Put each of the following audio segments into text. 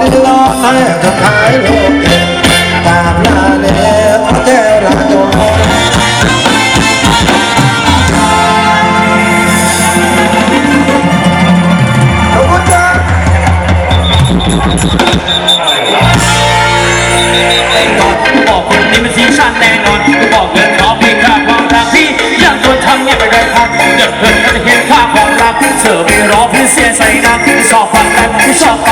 ลีลาแท้ก็ขายโลกเองตามลาแล้วแท้ละจงบอกคนนี้มันสีชันแน่นอนบอกเลยน้องมีค่ความรักพี่ยังโดนทำเนี่ยไปได้พักเดือดเพื่อนเห็นค่าความรักเธอไม่รอเพื่อเสียใจนะชอบฟังแต่สอบชอบ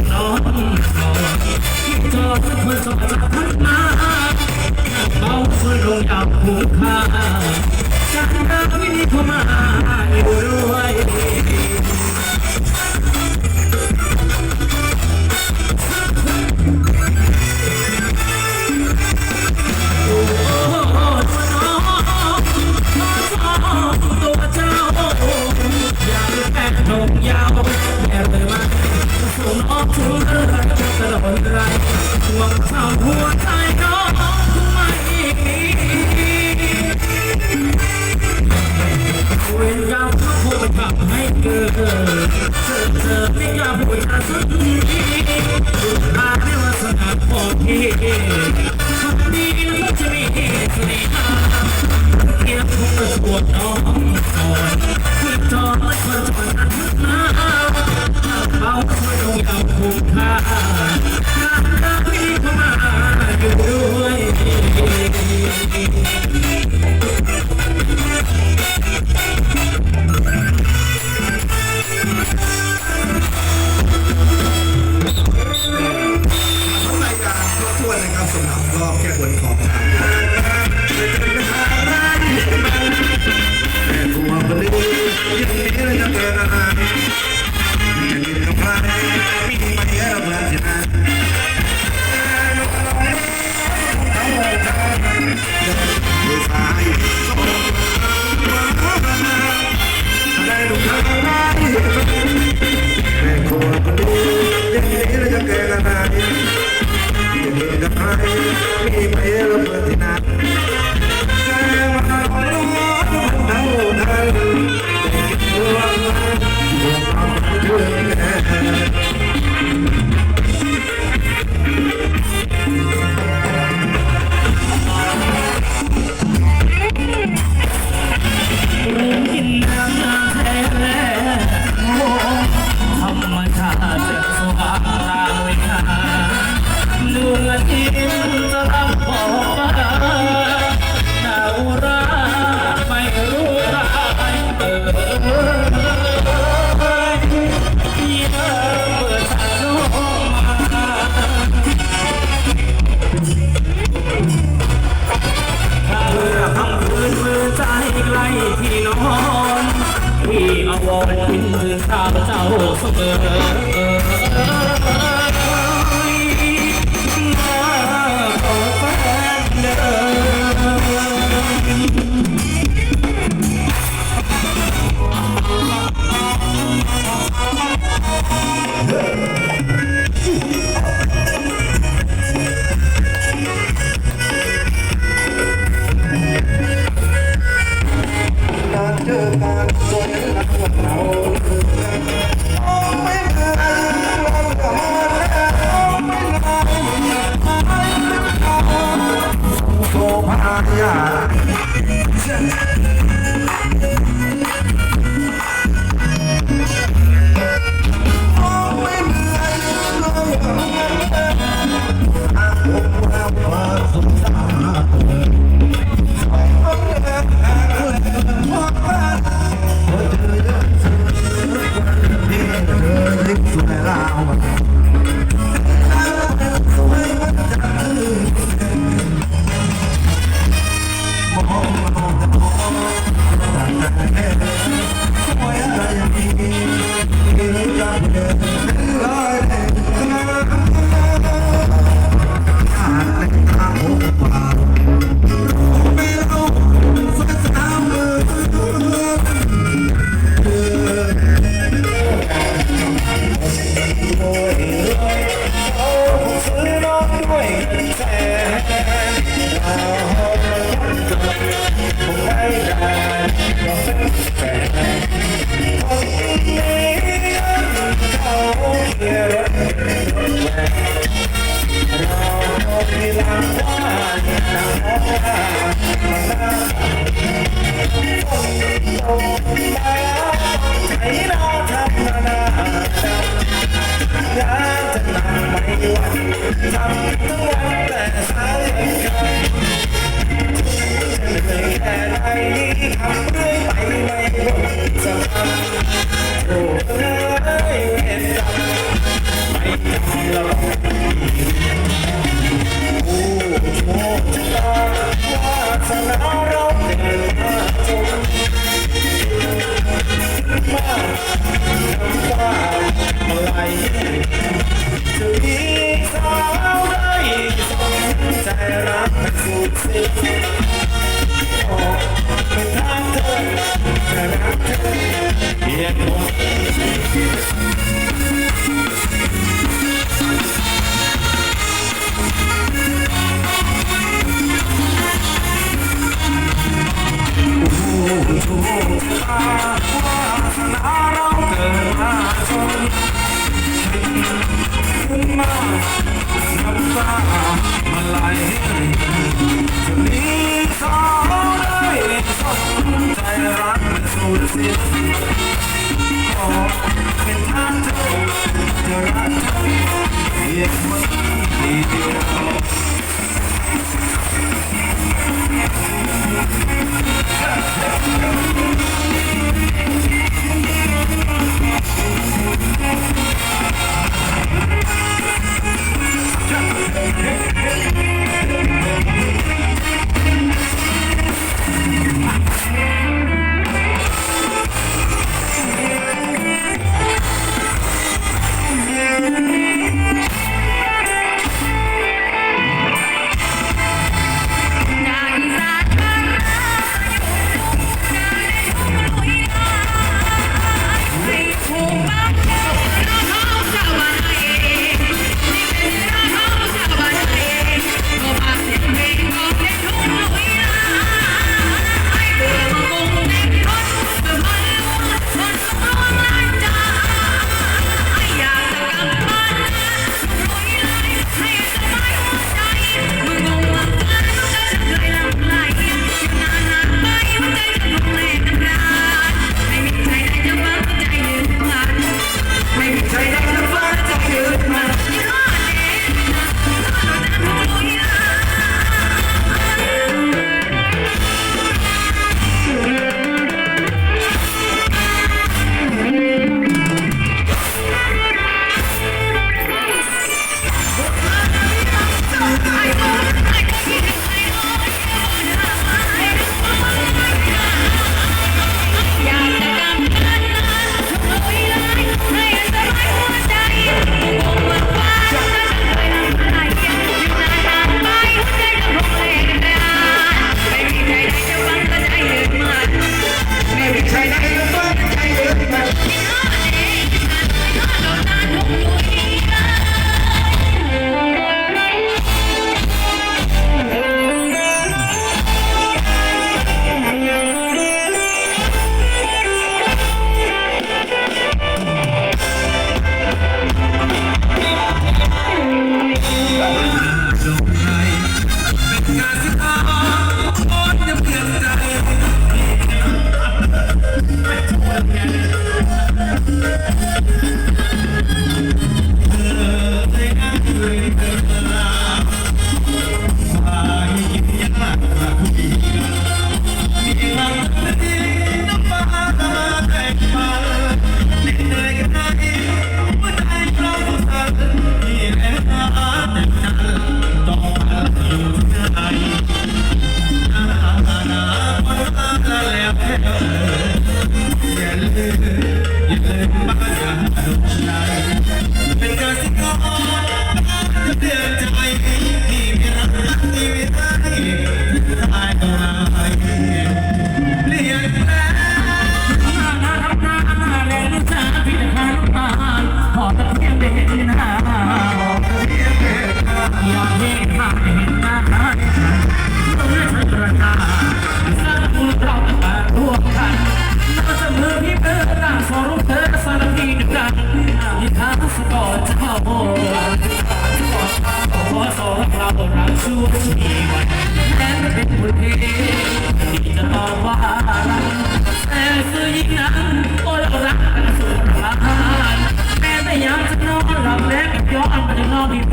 ดน้องก่อนที่จอดเพื่อนสมบัติพันมาเบาเพื่อนลงดับหูกขาจากดาวินิพมาให้รวย 我操！我操！ อย่างนี้เราจะเกิดกันมาย่งนี้ก็ไม่มีไปเรื่เมือที่ไหน love. love. มาน้ำตามาไหลจะมีเขาได้สนใจรักมัสูญสิ้นขอเป็นท่านเจ้าจะรักเธอเพียงคนเดียว Yeah.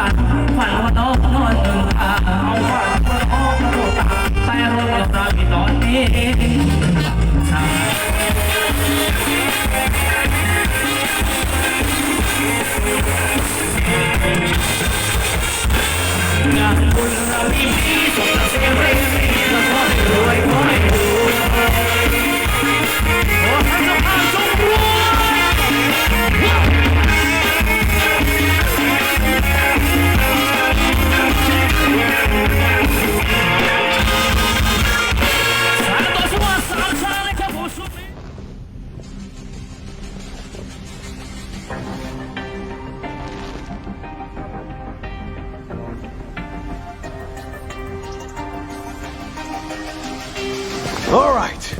I'm not